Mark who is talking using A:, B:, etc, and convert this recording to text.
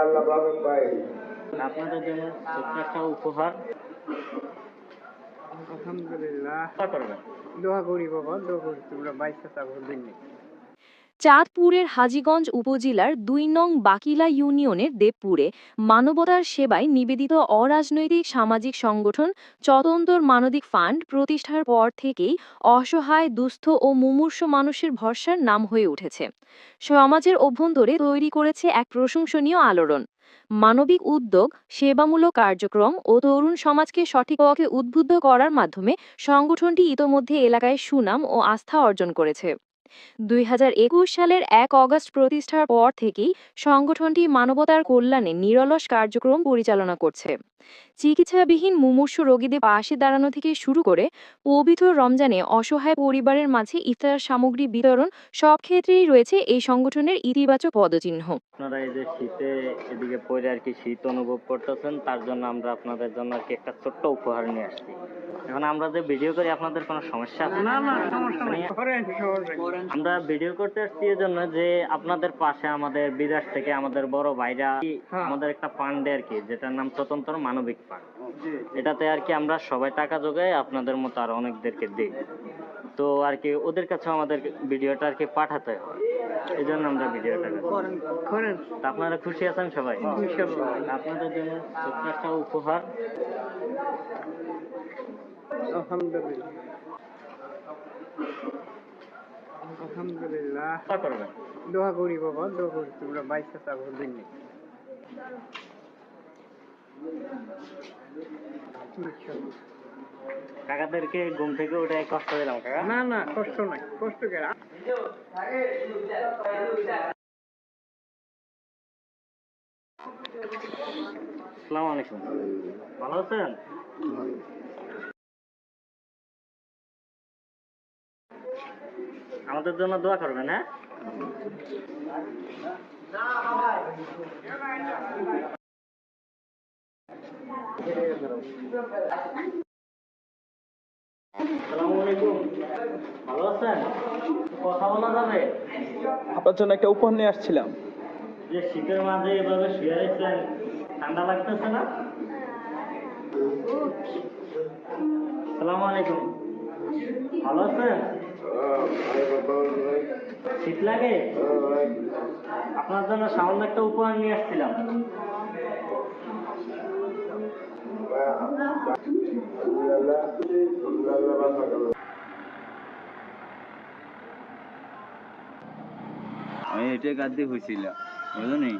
A: আল্লাহ পাবে পাই
B: আপনাদের জন্য ছোট্ট একটা উপহার।
C: আলহামদুলিল্লাহ।
B: দোয়া
C: করি বাবা দোয়া করি তোমরা বাইশে থাকো দিন।
D: চাঁদপুরের হাজীগঞ্জ উপজেলার দুই নং বাকিলা ইউনিয়নের দেবপুরে মানবতার সেবায় নিবেদিত অরাজনৈতিক সামাজিক সংগঠন চতন্তর মানবিক ফান্ড প্রতিষ্ঠার পর থেকেই অসহায়, দুস্থ ও মুমূর্ষ মানুষের ভরসার নাম হয়ে উঠেছে। সমাজের অভ্যন্তরে তৈরি করেছে এক প্রশংসনীয় আলোড়ন। মানবিক উদ্যোগ, সেবামূলক কার্যক্রম ও তরুণ সমাজকে সঠিক পথে উদ্বুদ্ধ করার মাধ্যমে সংগঠনটি ইতোমধ্যে এলাকায় সুনাম ও আস্থা অর্জন করেছে। দুই হাজার একুশ সালের এক অগস্ট প্রতিষ্ঠার পর থেকেই সংগঠনটি মানবতার কল্যাণে নিরলস কার্যক্রম পরিচালনা করছে। চিকিৎসাবিহীন মুমূর্ষু রোগীদের পাশে দাঁড়ানো থেকে শুরু করে পবিত্র রমজানে অসহায় পরিবারের মাঝে ইফতার সামগ্রী বিতরণ সব ক্ষেত্রেই রয়েছে এই সংগঠনের ইতিবাচক পদচিহ্ন।
B: আপনারা এই যে শীতে এদিকে পরে আর কি শীত অনুভব করতেছেন, তার জন্য আমরা আপনাদের জন্য আর কি একটা ছোট্ট উপহার নিয়ে আসছি। এখন আমরা যে ভিডিও করি আপনাদের কোনো সমস্যা আছে?
C: না না সমস্যা নেই।
B: আমরা ভিডিও করতে আসছি এই জন্য যে আপনাদের পাশে আমাদের বিদেশ থেকে আমাদের বড় ভাইরা
C: হ্যাঁ।
B: আমাদের একটা ফান্ডে আর কি যেটার নাম স্বতন্ত্র মানবিক ফান্ড এটাতে আর কি আমরা সবাই টাকা যোগাই আপনাদের মতো আর অনেকদেরকে দিই। তো আর কি ওদের কাছে আমাদের ভিডিওটা আর কি পাঠাতে হয়। এই জন্য আমরা ভিডিওটা
C: করেন
B: আপনারা খুশি আছেন সবাই? আপনাদের জন্য ছোট্ট একটা উপহার।
C: আলহামদুলিল্লাহ। আলহামদুলিল্লাহ
B: দোয়া
C: করি বাবা দোয়া করি। তোমরা বাইশে থাকো দিন
B: কাকাদেরকে ঘুম থেকে উঠে কষ্ট দিলাম কাকা।
C: না না কষ্ট নাই কষ্ট করে।
B: আসসালামু আলাইকুম। ভালো আছেন? আমাদের জন্য দোয়া করবেন হ্যাঁ? ভালো আছেন? কথা বলা যাবে?
E: আপনার জন্য একটা উপহার নিয়ে আসছিলাম।
B: যে শীতের মাঝে এভাবে শুয়ে রয়েছেন ঠান্ডা লাগতেছে না? সালাম আলাইকুম। ভালো আছেন? শীত লাগে? আপনার জন্য সামান্য একটা উপহার নিয়ে আসছিলাম।
F: আমি এটা কাঁদতে হয়েছিল বুঝলি?